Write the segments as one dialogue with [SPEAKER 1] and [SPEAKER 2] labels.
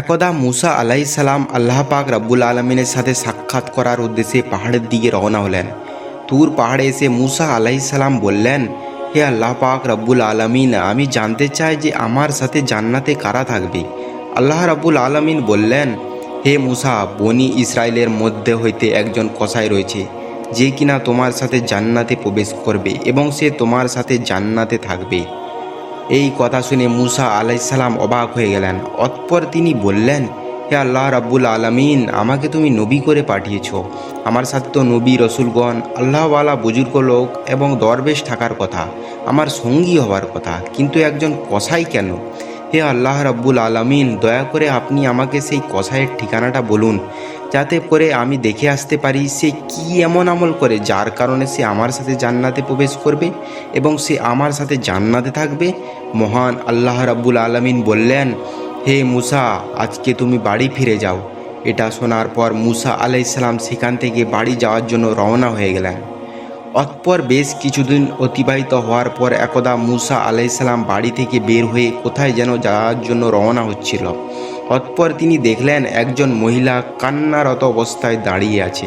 [SPEAKER 1] একদা মুসা আলাইহিস সালাম আল্লাহ পাক রাব্বুল আলমিনের সাথে সাক্ষাৎ করার উদ্দেশ্যে পাহাড়ের দিকে রওনা হলেন। তুর পাহাড়ে এসে মুসা আলাইহিস সালাম বললেন, হে আল্লাহ পাক রব্বুল আলমিন, আমি জানতে চাই যে আমার সাথে জান্নাতে কারা থাকবে? আল্লাহ রাব্বুল আলমিন বললেন, হে মুসা, বনি ইসরায়েলের মধ্যে হইতে একজন কসাই রয়েছে, যে কিনা তোমার সাথে জান্নাতে প্রবেশ করবে এবং সে তোমার সাথে জান্নাতে থাকবে। এই কথা শুনে মুসা আলাইসাল্লাম অবাক হয়ে গেলেন। অতপর তিনি বললেন, হে আল্লাহ রাব্বুল আলমিন, আমাকে তুমি নবী করে পাঠিয়েছ। আমার সাথে তো নবী, রসুলগণ, আল্লাহওয়ালা বুজুর্গ লোক এবং দরবেশ থাকার কথা, আমার সঙ্গী হওয়ার কথা, কিন্তু একজন কসাই কেন? হে আল্লাহ রাব্বুল আলমিন, দয়া করে আপনি আমাকে সেই কসাইয়ের ঠিকানাটা বলুন। যাতে করে আমি দেখে আসতে পারি সে কি এমন আমল করে যার কারণে সে আমার সাথে জান্নাতে প্রবেশ করবে এবং সে আমার সাথে জান্নাতে থাকবে। মহান আল্লাহ রাব্বুল আলমিন বললেন, হে মুসা, আজকে তুমি বাড়ি ফিরে যাও। এটা শোনার পর মুসা আলাইসালাম সেখান থেকে বাড়ি যাওয়ার জন্য রওনা হয়ে গেলেন। অতপর বেশ কিছুদিন অতিবাহিত হওয়ার পর একদা মুসা আলাইসাল্লাম বাড়ি থেকে বের হয়ে কোথায় যেন যাওয়ার জন্য রওনা হচ্ছিল। অতপর তিনি দেখলেন একজন মহিলা কান্নারত অবস্থায় দাঁড়িয়ে আছে।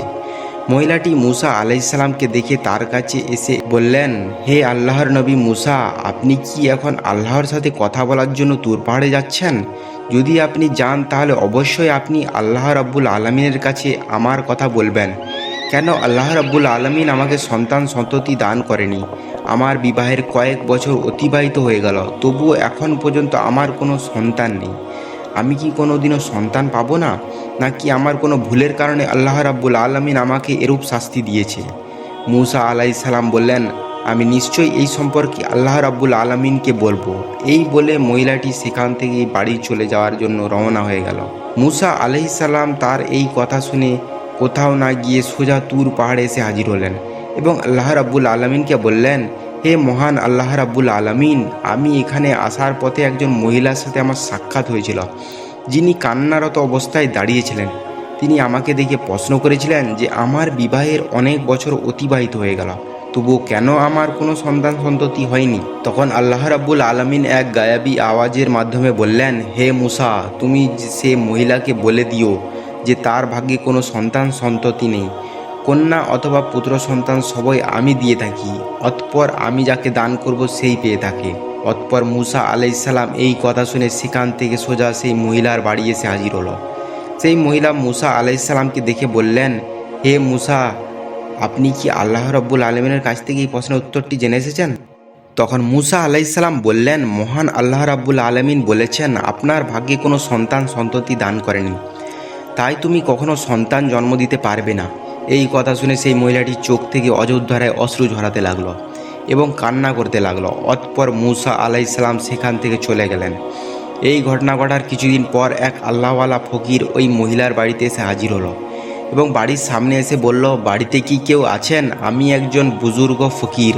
[SPEAKER 1] মহিলাটি মুসা আলাইসাল্লামকে দেখে তার কাছে এসে বললেন, হে আল্লাহর নবী মুসা, আপনি কি এখন আল্লাহর সাথে কথা বলার জন্য তুর পাহাড়ে যাচ্ছেন? যদি আপনি যান, তাহলে অবশ্যই আপনি আল্লাহ রাব্বুল আলমিনের কাছে আমার কথা বলবেন। কেন আল্লাহ রাব্বুল আলমিন আমাকে সন্তান সন্ততি দান করেনি? আমার বিবাহের কয়েক বছর অতিবাহিত হয়ে গেল, তবুও এখন পর্যন্ত আমার কোনো সন্তান নেই। আমি কি কোনো দিনও সন্তান পাবো না? নাকি আমার কোনো ভুলের কারণে আল্লাহ রাব্বুল আলমিন আমাকে এরূপ শাস্তি দিয়েছে? মুসা আলাই সালাম বললেন, আমি নিশ্চয়ই এই সম্পর্কে আল্লাহ রাব্বুল আলমিনকে বলব। এই বলে মহিলাটি সেখান থেকে বাড়ি চলে যাওয়ার জন্য রওনা হয়ে গেল। মুসা সালাম তার এই কথা শুনে কোথাও না গিয়ে সোজা তুর পাহাড়ে এসে হাজির হলেন এবং আল্লাহ রাব্বুল আলমিনকে বললেন হে মহান আল্লাহ রাব্বুল আলমিন, আমি এখানে আসার পথে একজন মহিলার সাথে আমার সাক্ষাৎ হয়েছিল। যিনি কান্নারত অবস্থায় দাঁড়িয়েছিলেন। তিনি আমাকে দেখে প্রশ্ন করেছিলেন যে, আমার বিবাহের অনেক বছর অতিবাহিত হয়ে গেল। তবুও কেন আমার কোনো সন্তান সন্ততি হয়নি? তখন আল্লাহ রাব্বুল আলমিন এক গায়াবী আওয়াজের মাধ্যমে বললেন, হে মুসা, তুমি সে মহিলাকে বলে দিও যে, তার ভাগ্যে কোনো সন্তান সন্ততি নেই। কন্যা অথবা পুত্র সন্তান সবই আমি দিয়ে থাকি। অতপর আমি যাকে দান করব সেই পেয়ে থাকে। অতপর মুসা আলাইসাল্লাম এই কথা শুনে সেখান থেকে সোজা সেই মহিলার বাড়ি এসে হাজির হলো। সেই মহিলা মুসা আলাইসাল্লামকে দেখে বললেন, হে মুসা, আপনি কি আল্লাহ রব্বুল আলমিনের কাছ থেকে এই প্রশ্নের উত্তরটি জেনে এসেছেন? তখন মুসা আলাইসাল্লাম বললেন, মহান আল্লাহ রাব্বুল আলমিন বলেছেন, আপনার ভাগ্যে কোনো সন্তান সন্ততি দান করেনি। তাই তুমি কখনো সন্তান জন্ম দিতে পারবে না। এই কথা শুনে সেই মহিলাটির চোখ থেকে অযোধ্যারায় অশ্রু ঝরাতে লাগল এবং কান্না করতে লাগল। অতপর মুসা আলাইসাল্লাম সেখান থেকে চলে গেলেন। এই ঘটনা ঘটার কিছুদিন পর এক আল্লাহওয়ালা ফকির ওই মহিলার বাড়িতে এসে হাজির হলো এবং বাড়ির সামনে এসে বলল, বাড়িতে কি কেউ আছেন? আমি একজন বুজুর্গ ফকির।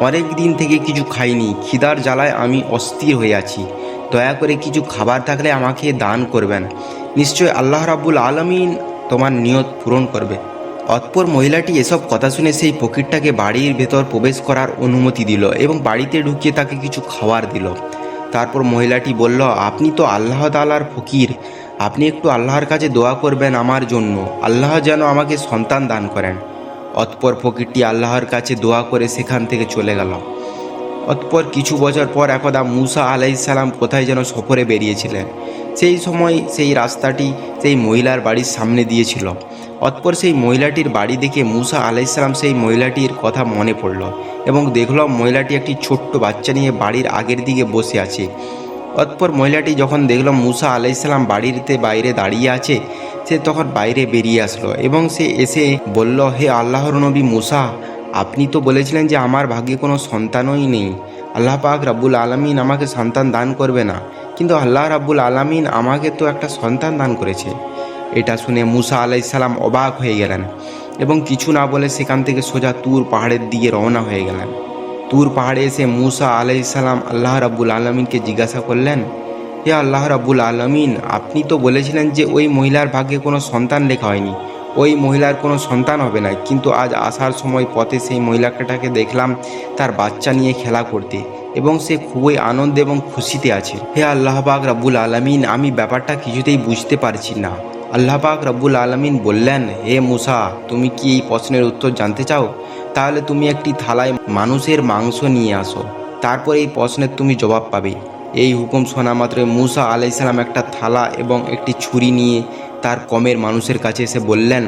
[SPEAKER 1] অনেক দিন থেকে কিছু খাইনি। খিদার জ্বালায় আমি অস্থির হয়ে আছি। দয়া করে কিছু খাবার থাকলে আমাকে দান করবেন। নিশ্চয় আল্লাহ রাব্বুল আলমিন তোমার নিয়ত পূরণ করবে। অতপর মহিলাটি এসব কথা শুনে সেই ফকিরটাকে বাড়ির ভেতর প্রবেশ করার অনুমতি দিল এবং বাড়িতে ঢুকিয়ে তাকে কিছু খাবার দিল। তারপর মহিলাটি বলল, আপনি তো আল্লাহ তালার ফকির। আপনি একটু আল্লাহর কাছে দোয়া করবেন আমার জন্য। আল্লাহ যেন আমাকে সন্তান দান করেন। অতপর ফকিরটি আল্লাহর কাছে দোয়া করে সেখান থেকে চলে গেল। অতপর কিছু বছর পর একদা মুসা আলাইসাল্লাম কোথায় যেন সফরে বেরিয়েছিলেন। সেই সময় সেই রাস্তাটি সেই মহিলার বাড়ির সামনে দিয়েছিল। অতপর সেই মহিলাটির বাড়ি দেখে মুসা আলাইসাল্লাম সেই মহিলাটির কথা মনে পড়ল এবং দেখল মহিলাটি একটি ছোট্ট বাচ্চা নিয়ে বাড়ির আগের দিকে বসে আছে। অতপর মহিলাটি যখন দেখল মুসা আলাইসাল্লাম বাড়িতে বাইরে দাঁড়িয়ে আছে, সে তখন বাইরে বেরিয়ে আসলো এবং সে এসে বলল, হে আল্লাহর নবী মুসা, আপনি তো বলেছিলেন যে আমার ভাগ্যে কোনো সন্তানই নেই। আল্লাহ পাক রাব্বুল আলমিন আমাকে সন্তান দান করবে না। কিন্তু আল্লাহ রাব্বুল আলমিন আমাকে তো একটা সন্তান দান করেছে। এটা শুনে মুসা আলাইসাল্লাম অবাক হয়ে গেলেন এবং কিছু না বলে সেখান থেকে সোজা তুর পাহাড়ের দিকে রওনা হয়ে গেলেন। তুর পাহাড়ে এসে মুসা আলাইসাল্লাম আল্লাহ রাব্বুল আলমিনকে জিজ্ঞাসা করলেন, হে আল্লাহ রাব্বুল আলমিন, আপনি তো বলেছিলেন যে ওই মহিলার ভাগ্যে কোনো সন্তান লেখা হয়নি। ওই মহিলার কোনো সন্তান হবে না, কিন্তু আজ আসার সময় পথে সেই মহিলাটাকে দেখলাম তার বাচ্চা নিয়ে খেলা করতে এবং সে খুবই আনন্দ এবং খুশিতে আছে। হে আল্লাহ পাক রাব্বুল আলমিন, আমি ব্যাপারটা কিছুতেই বুঝতে পারছি না। আল্লাহ পাক রব্বুল আলমিন বললেন, হে মুসা, তুমি কি এই প্রশ্নের উত্তর জানতে চাও? তাহলে তুমি একটি থালায় মানুষের মাংস নিয়ে আসো। তারপর এই প্রশ্নের তুমি জবাব পাবে। এই হুকুম শোনা মাত্রই মুসা আলাইসালাম একটা থালা এবং একটি ছুরি নিয়ে তার কমের মানুষের কাছে এসে বললেন,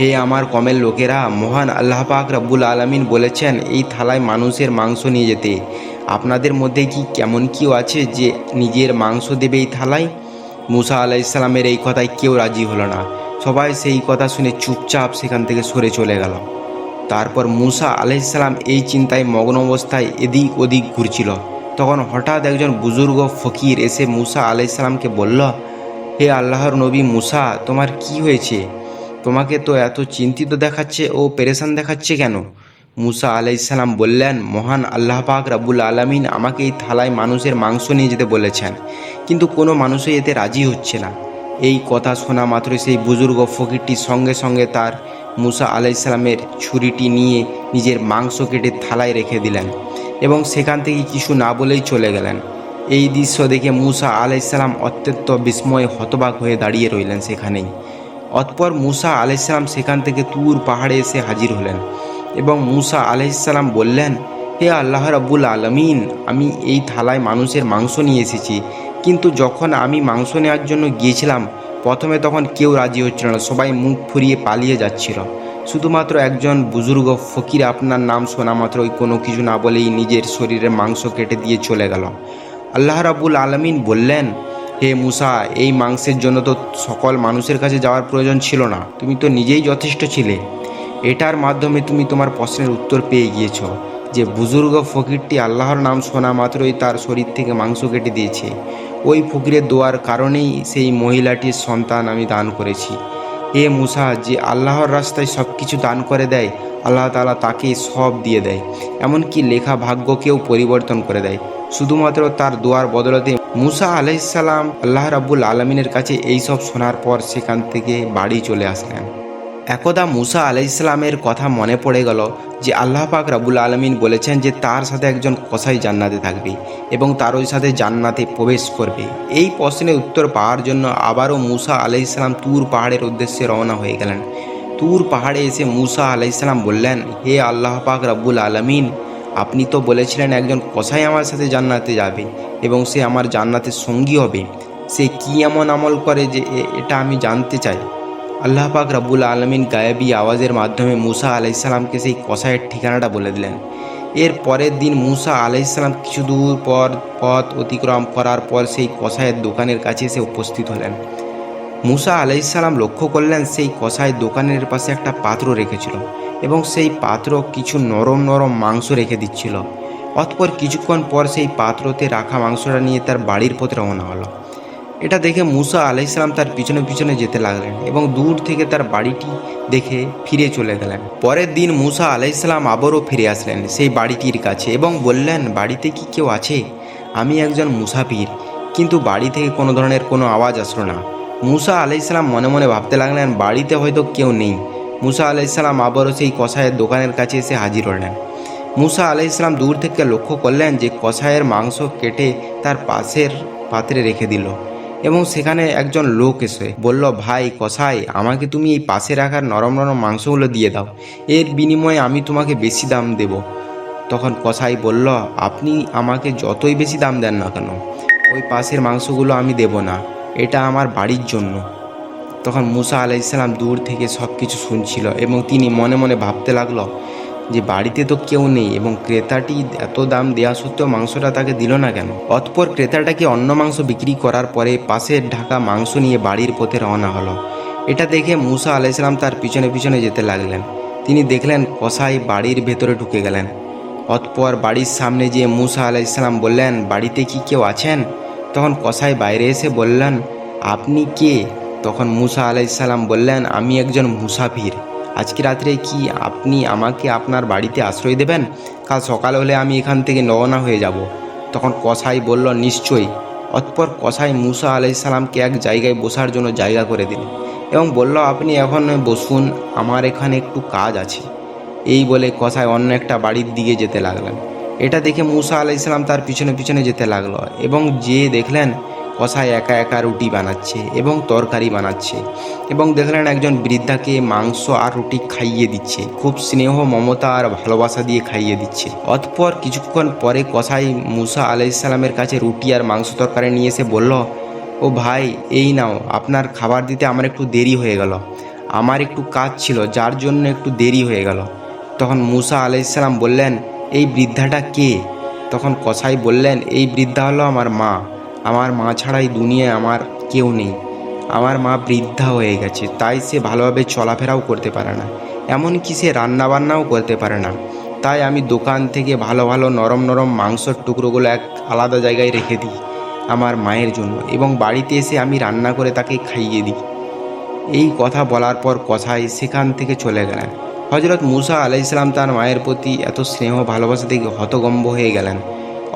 [SPEAKER 1] হে আমার কমের লোকেরা, মহান আল্লাহ পাক রব্বুল আলমিন বলেছেন এই থালায় মানুষের মাংস নিয়ে যেতে। আপনাদের মধ্যে কি কেমন কেউ আছে যে নিজের মাংস দেবে এই থালায়? মুসা আলাইসালামের এই কথায় কেউ রাজি হলো না। সবাই সেই কথা শুনে চুপচাপ সেখান থেকে সরে চলে গেল। তারপর মুসা আলাইসালাম এই চিন্তায় মগ্ন অবস্থায় এদিক ওদিক ঘুরছিল। তখন হঠাৎ একজন বুজুর্গ ফকির এসে মুসা আলাইসালামকে বলল, হে আল্লাহর নবী মুসা, তোমার কি হয়েছে? তোমাকে তো এত চিন্তিত দেখাচ্ছে ও পেরেশান দেখাচ্ছে কেন? মুসা আলাইসাল্লাম বললেন, মহান আল্লাহ পাক রাবুল আলমিন আমাকে এই থালায় মানুষের মাংস নিয়ে যেতে বলেছেন, কিন্তু কোনো মানুষই এতে রাজি হচ্ছে না। এই কথা শোনা মাত্রই সেই বুজুর্গ ফকিরটি সঙ্গে সঙ্গে তার মুসা আলাইসাল্লামের ছুরিটি নিয়ে নিজের মাংস কেটে থালায় রেখে দিলেন এবং সেখান থেকে কিছু না বলেই চলে গেলেন। এই দৃশ্য দেখে মুসা আলাইসাল্লাম অত্যন্ত বিস্ময়ে হতবাক হয়ে দাঁড়িয়ে রইলেন সেখানেই। অতপর মুসা আলাইসাল্লাম সেখান থেকে তুর পাহাড়ে এসে হাজির হলেন। এবং মুসা আলাইসাল্লাম বললেন, হে আল্লাহ রাব্বুল আলমিন, আমি এই থালায় মানুষের মাংস নিয়ে এসেছি। কিন্তু যখন আমি মাংস নেওয়ার জন্য গিয়েছিলাম, প্রথমে তখন কেউ রাজি হচ্ছিল না, সবাই মুখ ফুরিয়ে পালিয়ে যাচ্ছিল। শুধুমাত্র একজন বুজুর্গ ফকির আপনার নাম শোনা মাত্রই কোনো কিছু না বলেই নিজের শরীরের মাংস কেটে দিয়ে চলে গেল। আল্লাহ রাবুল আলমিন বললেন, হে মুসা, এই মাংসের জন্য তো সকল মানুষের কাছে যাওয়ার প্রয়োজন ছিল না। তুমি তো নিজেই যথেষ্ট ছিলে। এটার মাধ্যমে তুমি তোমার প্রশ্নের উত্তর পেয়ে গিয়েছ যে বুজুর্গ ফকিরটি আল্লাহর নাম শোনা মাত্রই তার শরীর থেকে মাংস কেটে দিয়েছে। ওই ফকিরের দোয়ার কারণেই সেই মহিলাটির সন্তান আমি দান করেছি। এ মুসা, যে আল্লাহর রাস্তায় সব কিছু দান করে দেয়, আল্লাহ তালা তাকে সব দিয়ে দেয়। এমনকি লেখা ভাগ্যকেও পরিবর্তন করে দেয়। শুধুমাত্র তার দোয়ার বদলতে মুসা আলাইসাল্লাম আল্লাহ রাবুল আলমিনের কাছে এইসব শোনার পর সেখান থেকে বাড়ি চলে আসলেন। একদা মুসা আলাইসালামের কথা মনে পড়ে গেল যে আল্লাহ পাক রাবুল আলমিন বলেছেন যে তার সাথে একজন কসাই জান্নাতে থাকবে এবং তার ওই সাথে জান্নাতে প্রবেশ করবে। এই প্রশ্নের উত্তর পাওয়ার জন্য আবারও মুসা আলাইসালাম তুর পাহাড়ের উদ্দেশ্যে রওনা হয়ে গেলেন। তুর পাহাড়ে এসে মুসা আলাইসালাম বললেন, হে আল্লাহ পাক রাব্বুল আলমিন, আপনি তো বলেছিলেন একজন কসাই আমার সাথে জান্নাতে যাবে এবং সে আমার জান্নাতের সঙ্গী হবে। সে কি এমন আমল করে যে এটা আমি জানতে চাই? আল্লাহ পাক রাব্বুল আলমিন গায়েবী আওয়াজের মাধ্যমে মুসা আলাইসাল্লামকে সেই কসাইয়ের ঠিকানাটা বলে দিলেন। এর পরের দিন মুসা আলাইসাল্লাম কিছু দূর পর পথ অতিক্রম করার পর সেই কসাইয়ের দোকানের কাছে এসে উপস্থিত হলেন। মুসা আলাইসাল্লাম লক্ষ্য করলেন সেই কসাই দোকানের পাশে একটা পাত্র রেখেছিল এবং সেই পাত্র কিছু নরম নরম মাংস রেখে দিচ্ছিল। অতপর কিছুক্ষণ পর সেই পাত্রতে রাখা মাংসটা নিয়ে তার বাড়ির পথে রওনা হলো। এটা দেখে মুসা আলাইসালাম তার পিছনে পিছনে যেতে লাগলেন এবং দূর থেকে তার বাড়িটি দেখে ফিরে চলে গেলেন। পরের দিন মুসা আলাইসালাম আবারও ফিরে আসলেন সেই বাড়িটির কাছে এবং বললেন, বাড়িতে কি কেউ আছে? আমি একজন মুসাফির কিন্তু বাড়ি থেকে কোনো ধরনের কোনো আওয়াজ আসলো না। মুসা আলাইসালাম মনে মনে ভাবতে লাগলেন, বাড়িতে হয়তো কেউ নেই। মুসা আলাইসালাম আবারও সেই কসাইয়ের দোকানের কাছে এসে হাজির হলেন। মুসা আলাইসালাম দূর থেকে লক্ষ্য করলেন যে কসাইয়ের মাংস কেটে তার পাশের পাত্রে রেখে দিল। এবং সেখানে একজন লোক এসে বলল, ভাই, কসাই, আমাকে তুমি এই পাশে রাখার নরম নরম মাংসগুলো দিয়ে দাও। এর বিনিময়ে আমি তোমাকে বেশি দাম দেব। তখন কসাই বলল, আপনি আমাকে যতই বেশি দাম দেন না কেন, ওই পাশের মাংসগুলো আমি দেব না। এটা আমার বাড়ির জন্য। তখন মুসা আলাইসাল্লাম দূর থেকে সব কিছু শুনছিল এবং তিনি মনে মনে ভাবতে লাগল যে বাড়িতে তো কেউ নেই এবং ক্রেতাটি এত দাম দেওয়া সত্ত্বেও মাংসটা তাকে দিল না কেন? অতপর ক্রেতাটাকে অন্য মাংস বিক্রি করার পরে পাশের ঢাকা মাংস নিয়ে বাড়ির পথে রওনা হলো। এটা দেখে মুসা আলাইসাল্লাম তার পিছনে পিছনে যেতে লাগলেন। তিনি দেখলেন কসাই বাড়ির ভেতরে ঢুকে গেলেন। অতপর বাড়ির সামনে গিয়ে মুসা আলাইসাল্লাম বললেন, বাড়িতে কি কেউ আছেন? তখন কসাই বাইরে এসে বললেন, আপনি কে? তখন মুসা আলাইসাল্লাম বললেন, আমি একজন মুসাফির। আজকে রাত্রে কি আপনি আমাকে আপনার বাড়িতে আশ্রয় দেবেন? কাল সকাল হলে আমি এখান থেকে রওনা হয়ে যাব। তখন কসাই বলল, নিশ্চয়ই। অতপর কসাই মুসা আলাইসাল্লামকে এক জায়গায় বসার জন্য জায়গা করে দিলেন এবং বলল, আপনি এখন বসুন, আমার এখানে একটু কাজ আছে। এই বলে কসাই অন্য একটা বাড়ির দিকে যেতে লাগলেন। এটা দেখে মুসা আলাই ইসলাম তার পিছনে পিছনে যেতে লাগল এবং যে দেখলেন কসাই একা একা রুটি বানাচ্ছে এবং তরকারি বানাচ্ছে এবং দেখলেন একজন বৃদ্ধাকে মাংস আর রুটি খাইয়ে দিচ্ছে। খুব স্নেহ, মমতা আর ভালোবাসা দিয়ে খাইয়ে দিচ্ছে। অতপর কিছুক্ষণ পরে কসাই মুসা আলাইসাল্লামের কাছে রুটি আর মাংস তরকারি নিয়ে এসে বলল, ও ভাই, এই নাও, আপনার খাবার দিতে আমার একটু দেরি হয়ে গেল। আমার একটু কাজ ছিল, যার জন্য একটু দেরি হয়ে গেল। তখন মুসা আলাইসাল্লাম বললেন, এই বৃদ্ধাটা কে? তখন কসাই বললেন, এই বৃদ্ধা হলো আমার মা। আমার মা ছাড়াই দুনিয়ায় আমার কেউ নেই। আমার মা বৃদ্ধা হয়ে গেছে, তাই সে ভালোভাবে চলাফেরাও করতে পারে না। এমনকি সে রান্নাবান্নাও করতে পারে না। তাই আমি দোকান থেকে ভালো ভালো নরম নরম মাংসর টুকরোগুলো এক আলাদা জায়গায় রেখে দিই আমার মায়ের জন্য এবং বাড়িতে এসে আমি রান্না করে তাকে খাইয়ে দিই। এই কথা বলার পর কসাই সেখান থেকে চলে গেলেন। হজরত মুসা আলাইসালাম তার মায়ের প্রতি এত স্নেহ ভালোবাসা থেকে হতগম্ব হয়ে গেলেন।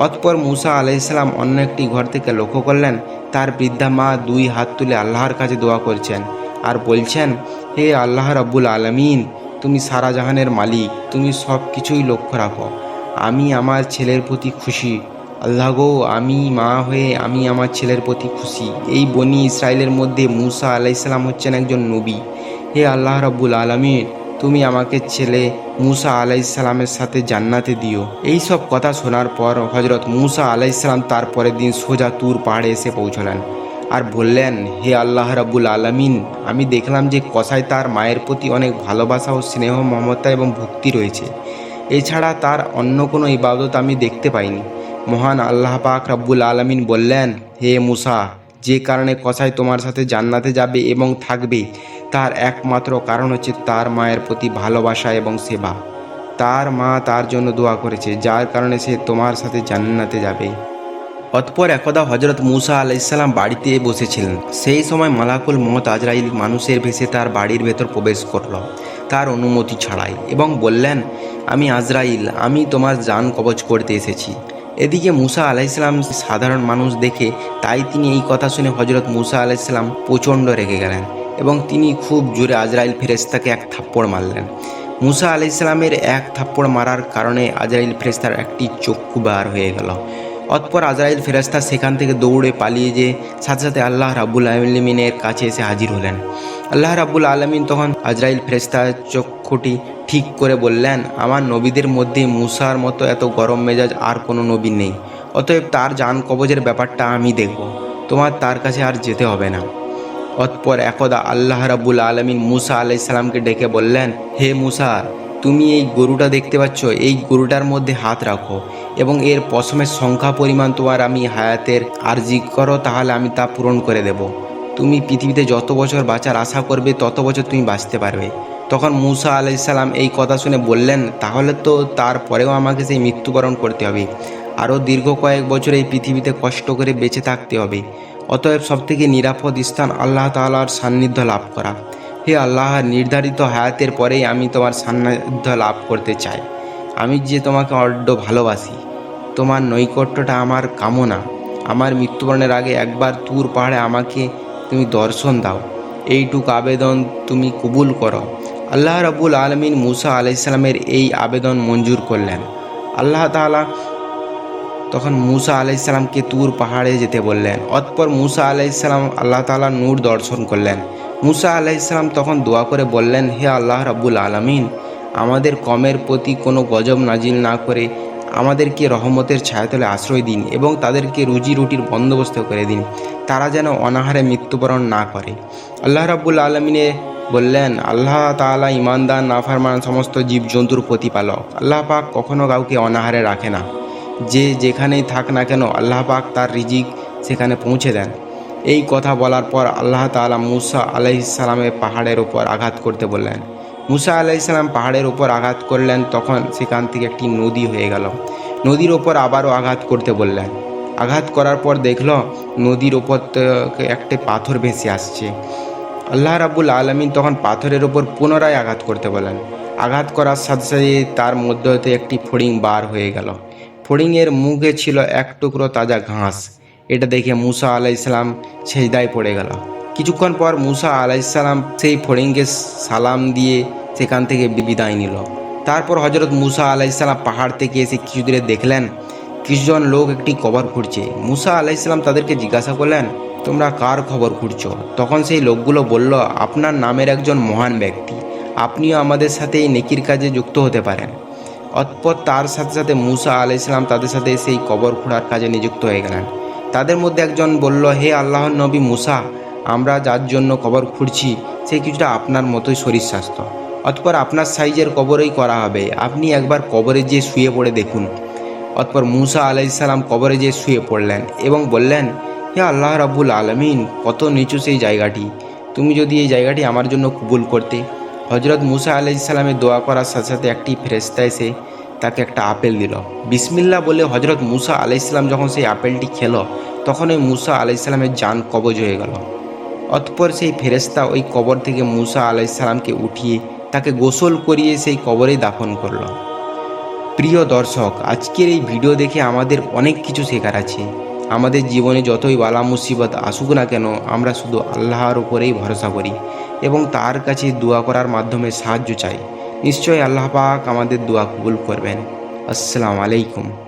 [SPEAKER 1] অতপর মুসা আলাইসালাম অন্য একটি ঘর থেকে লক্ষ্য করলেন, তার বৃদ্ধা মা দুই হাত তুলে আল্লাহর কাছে দোয়া করছেন আর বলছেন, হে আল্লাহ রাব্বুল আলমিন, তুমি সারা জাহানের মালিক, তুমি সব কিছুই লক্ষ্য রাখো। আমি আমার ছেলের প্রতি খুশি। আল্লাহ গো, আমি মা হয়ে আমি আমার ছেলের প্রতি খুশি। এই বনি ইসরায়েলের মধ্যে মুসা আলাইসাল্লাম হচ্ছেন একজন নবী। হে আল্লাহ রাব্বুল আলমিন তুমি আমাকে ছেলে মুসা আলাইসাল্লামের সাথে জান্নাতে দিও। এই সব কথা শোনার পর হজরত মুসা আলাইসাল্লাম তার পরের দিন সোজা তুর পাহাড়ে এসে পৌঁছলেন আর বললেন, হে আল্লাহ রাব্বুল আলমিন, আমি দেখলাম যে কসাই তার মায়ের প্রতি অনেক ভালোবাসা ও স্নেহ, মমতা এবং ভক্তি রয়েছে। এছাড়া তার অন্য কোনো ইবাদত আমি দেখতে পাইনি। মহান আল্লাহ পাক রাব্বুল আলমিন বললেন, হে মুসা, যে কারণে কসাই তোমার সাথে জান্নাতে যাবে এবং থাকবে তার একমাত্র কারণ হচ্ছে তার মায়ের প্রতি ভালোবাসা এবং সেবা। তার মা তার জন্য দোয়া করেছে, যার কারণে সে তোমার সাথে জান্নাতে যাবে। অতপর একদা হজরত মুসা আলাইসাল্লাম বাড়িতে বসেছিলেন। সেই সময় মালাকুল মত আজরাইল মানুষের ভেসে তার বাড়ির ভেতর প্রবেশ করল, তার অনুমতি ছাড়াই এবং বললেন, আমি আজরাইল, আমি তোমার যান কবচ করতে এসেছি। এদিকে মুসা আলাইসাল্লাম সাধারণ মানুষ দেখে তাই তিনি এই কথা শুনে হজরত মুসা আলাইসাল্লাম প্রচণ্ড রেগে গেলেন। এবং তিনি খুব জোরে আজরাইল ফেরেস্তাকে এক থাপ্পড় মারলেন। মুসা আলি ইসলামের এক থাপ্পড় মারার কারণে আজরাইল ফেরেস্তার একটি চক্ষু বার হয়ে গেল। অতপর আজরাইল ফেরেস্তা সেখান থেকে দৌড়ে পালিয়ে যে সাথে সাথে আল্লাহ রাবুল আলমিনের কাছে এসে হাজির হলেন। আল্লাহ রাবুল আলমিন তখন আজরাইল ফেরেস্তার চক্ষুটি ঠিক করে বললেন, আমার নবীদের মধ্যে মুসার মতো এত গরম মেজাজ আর কোনো নবী নেই। অতএব তার যান কবজের ব্যাপারটা আমি দেখব। তোমার তার কাছে আর যেতে হবে না। অতপর একদা আল্লাহ রাবুল আলমিন মুসা আলাইসাল্লামকে ডেকে বললেন, হে মুসা, তুমি এই গরুটা দেখতে পাচ্ছ? এই গরুটার মধ্যে হাত রাখো এবং এর পশমের সংখ্যা পরিমাণ তোমার আমি হায়াতের আর্জি করো, তাহলে আমি তা পূরণ করে দেব। তুমি পৃথিবীতে যত বছর বাঁচার আশা করবে, তত বছর তুমি বাঁচতে পারবে। তখন মুসা আলাইসাল্লাম এই কথা শুনে বললেন, তাহলে তো তারপরেও আমাকে সেই মৃত্যুবরণ করতে হবে। আরও দীর্ঘ কয়েক বছর এই পৃথিবীতে কষ্ট করে বেঁচে থাকতে হবে। অতএব সবথেকে নিরাপদ স্থান আল্লাহ তাআলার সান্নিধ্য লাভ করা। হে আল্লাহ, নির্ধারিত হায়াতের পরেই আমি তোমার সান্নিধ্য লাভ করতে চাই। আমি যে তোমাকে অড্ড ভালোবাসি, তোমার নৈকট্যটা আমার কামনা। আমার মৃত্যুবরণের আগে একবার তুর পাহাড়ে আমাকে তুমি দর্শন দাও। এইটুকু আবেদন তুমি কবুল করো। আল্লাহ রাবুল আলমিন মুসা আলাইসাল্লামের এই আবেদন মঞ্জুর করলেন। আল্লাহ তাআলা তখন মুসা আলাইসাল্লামকে তুর পাহাড়ে যেতে বললেন। অতপর মুসা আলাইসাল্লাম আল্লাহ তাআলা নূর দর্শন করলেন। মুসা আলাইসাল্লাম তখন দোয়া করে বললেন, হে আল্লাহ রাব্বুল আলমিন, আমাদের কমের প্রতি কোনো গজব নাজিল না করে আমাদেরকে রহমতের ছায়াতলে আশ্রয় দিন এবং তাদেরকে রুজি রুটির বন্দোবস্ত করে দিন। তারা যেন অনাহারে মৃত্যুবরণ না করে। আল্লাহ রাব্বুল আলমিনে বললেন, আল্লাহ তাআলা ইমানদার নাফারমান, সমস্ত জীবজন্তুর প্রতিপালক। আল্লাহ পাক কখনো কাউকে অনাহারে রাখে না। যে যেখানেই থাক না কেন আল্লাহ পাক তার রিজিক সেখানে পৌঁছে দেন। এই কথা বলার পর আল্লাহ তাআলা মুসা আলাইসালামের পাহাড়ের ওপর আঘাত করতে বললেন। মুসা আলাইসালাম পাহাড়ের ওপর আঘাত করলেন তখন সেখান থেকে একটি নদী হয়ে গেল। নদীর ওপর আবারও আঘাত করতে বললেন। আঘাত করার পর দেখল নদীর ওপর একটি পাথর ভেসে আসছে। আল্লাহ রাবুল আলমিন তখন পাথরের ওপর পুনরায় আঘাত করতে বলেন আঘাত করার সাথে সাথে তার মধ্যে একটি ফড়িং বার হয়ে গেল। ফড়িংয়ের মুখে ছিল এক টুকরো তাজা ঘাস। এটা দেখে মুসা আলাইসালাম সেজদায় পড়ে গেল। কিছুক্ষণ পর মুসা আলাইসালাম সেই ফড়িংকে সালাম দিয়ে সেখান থেকে বিদায় নিল। তারপর হজরত মুসা আলাইসালাম পাহাড় থেকে এসে কিছু দূরে দেখলেন কিছুজন লোক একটি কবর খুঁড়ছে। মুসা আলাইসালাম তাদেরকে জিজ্ঞাসা করলেন, তোমরা কার খবর খুঁড়ছো? তখন সেই লোকগুলো বলল, আপনার নামের একজন মহান ব্যক্তি। আপনিও আমাদের সাথে এই নেকির কাজে যুক্ত হতে পারেন। অতপর তার সাথে সাথে মুসা আলাইসালাম তাদের সাথে সেই কবর খোঁড়ার কাজে নিযুক্ত হয়ে গেলেন। তাদের মধ্যে একজন বলল, হে আল্লাহর নবী মুসা, আমরা যার জন্য কবর খুঁড়ছি, সে কিছুটা আপনার মতোই শরীর স্বাস্থ্য। অতপর আপনার সাইজের কবরই করা হবে। আপনি একবার কবরে যেয়ে শুয়ে পড়ে দেখুন। অতপর মুসা আলাইসাল্লাম কবরে যেয়ে শুয়ে পড়লেন এবং বললেন, হে আল্লাহ রাবুল আলমিন, কত নিচু সেই জায়গাটি। তুমি যদি এই জায়গাটি আমার জন্য কবুল করতে হজরত মুসা আলাইসাল্লামের দোয়া করার সাথে সাথে একটি ফেরেস্তা এসে তাকে একটা আপেল দিল। বিসমিল্লা বলে হজরত মুসা আলাইসাল্লাম যখন সেই আপেলটি খেল, তখন ওই মুসা আলাইসাল্লামের যান কবজ হয়ে গেল। অতপর সেই ফেরেস্তা ওই কবর থেকে মুসা আলাইসাল্লামকে উঠিয়ে তাকে গোসল করিয়ে সেই কবরেই দাফন করল। প্রিয় দর্শক, আজকের এই ভিডিও দেখে আমাদের অনেক কিছু শেখার আছে। আমাদের জীবনে যতই বালা মুসিবত আসুক না কেন, আমরা শুধু আল্লাহর উপরেই ভরসা করি এবং তার কাছে দোয়া করার মাধ্যমে সাহায্য চাই। নিশ্চয়ই আল্লাহ পাক আমাদের দোয়া কবুল করবেন। আসসালামু আলাইকুম।